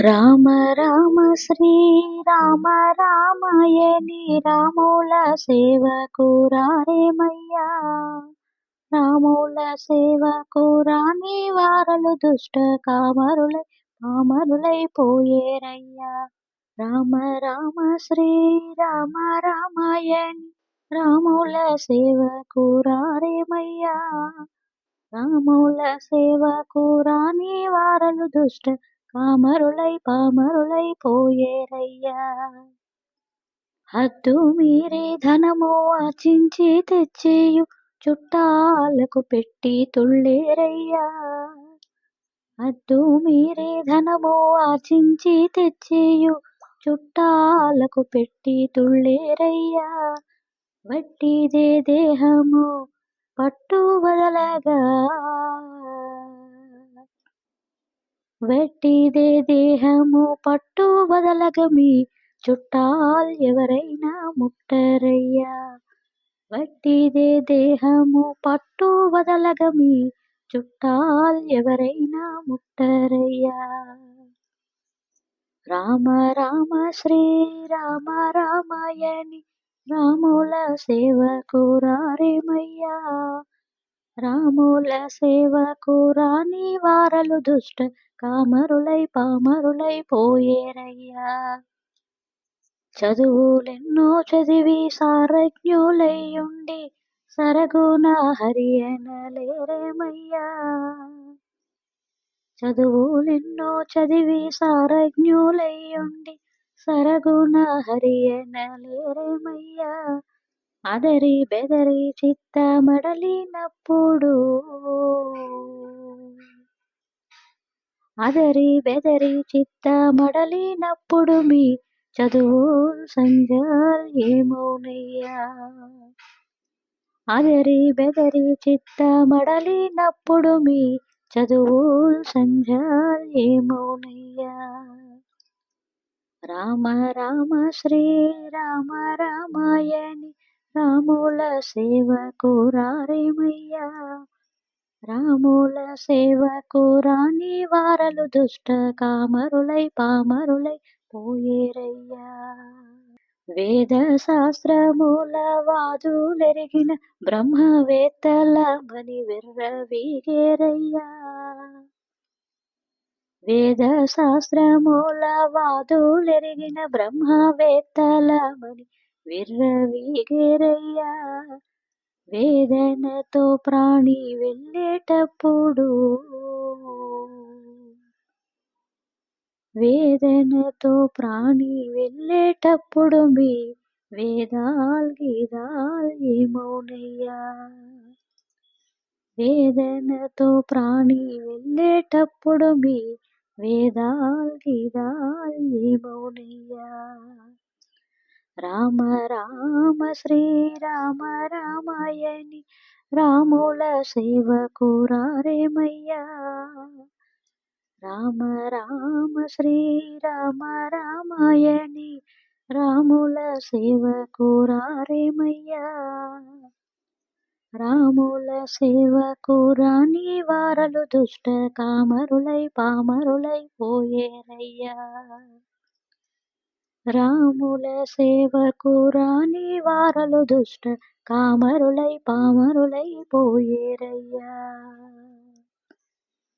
రామ రామ శ్రీ రామ రామయని రాముల సేవకు రారేమయ్యా? రాముల సేవకు రాని వారలు దుష్ట కామరులై పామరులై పోయేరయ్యా. రామ రామ శ్రీ రామ రామయని రాముల సేవకు రారేమయ్యా? రాముల సేవకు రాని వారలు దుష్ట పామరులై పామరులై పోయేరయ్యా. హద్దు మీరే ధనము ఆచించి తెచ్చేయు చుట్టాలకు పెట్టి తుళ్ళేరయ్యా. అద్దు మీరే ధనము ఆచించి తెచ్చేయు చుట్టాలకు పెట్టి తుళ్ళేరయ్యా. వట్టిదే దేహము పట్టు వదలగా వెట్టిదే దేహము పట్టు వదలగమి. చుట్టాల్ ఎవరైనా ముట్టరయ్యా. వట్టిదే దేహము పట్టు వదలగమి. చుట్టాల్ ఎవరైనా ముట్టరయ్యా. రామ రామ శ్రీ రామ రామాయణి. రాముల సేవకు రారేమయ్యా. రాముల సేవకు రాని వారలు దుష్ట కామరులై పామరులై పోయేరయ్యా. చదువులెన్నో చదివి సారజ్ఞులై ఉండి సరగున హరియనలేరేమయ్యా. చదువులెన్నో చదివి సారజ్ఞులై ఉండి సరగున హరియనలేరేమయ్యా. అదరి బెదరి చిత్త మడలినప్పుడు అదరి బెదరి చిత్త మడలినప్పుడు మీ చదువు సంజాల్ ఏమోనయ్యా. అదరి బెదరి చిత్త మడలినప్పుడు మీ చదువు సంజాల్ ఏమోనయ్యా. రామ రామ శ్రీ రామ రామాయణి రాముల సేవకు రారేమయ్యా? రాముల సేవకు రాని వారలు దుష్ట కామరులై పామరులై పోయేరయ్యా. వేద శాస్త్రముల వాదులెరిగిన బ్రహ్మవేత్తల మని విర్రవీగేరయ్యా. వేద శాస్త్రముల వాదులెరిగిన బ్రహ్మవేత్తల మని విర్రవీగేరయ్యా వేదనతో ప్రాణి వెళ్ళేటప్పుడు వేదనతో ప్రాణి వెళ్ళేటప్పుడు మీ వేదాల్ గీదాల్ ఏమౌనయ్యా వేదనతో ప్రాణి వెళ్ళేటప్పుడు మీ వేదాల్ గీదాల్ ఏమౌనయ్యా రామ రామ శ్రీరామ రామాయణి రాముల సేవకు రారేమయ్యా రామ రామ శ్రీరామ రామాయణి రాముల సేవకు రారేమయ్యా రాముల సేవకు రాని వారలు దుష్ట కామరులై పామరులై పోయేరయ్యా. రాముల సేవకు రాని వారలు దుష్ట కామరులై పామరులై పోయేరయ్యా.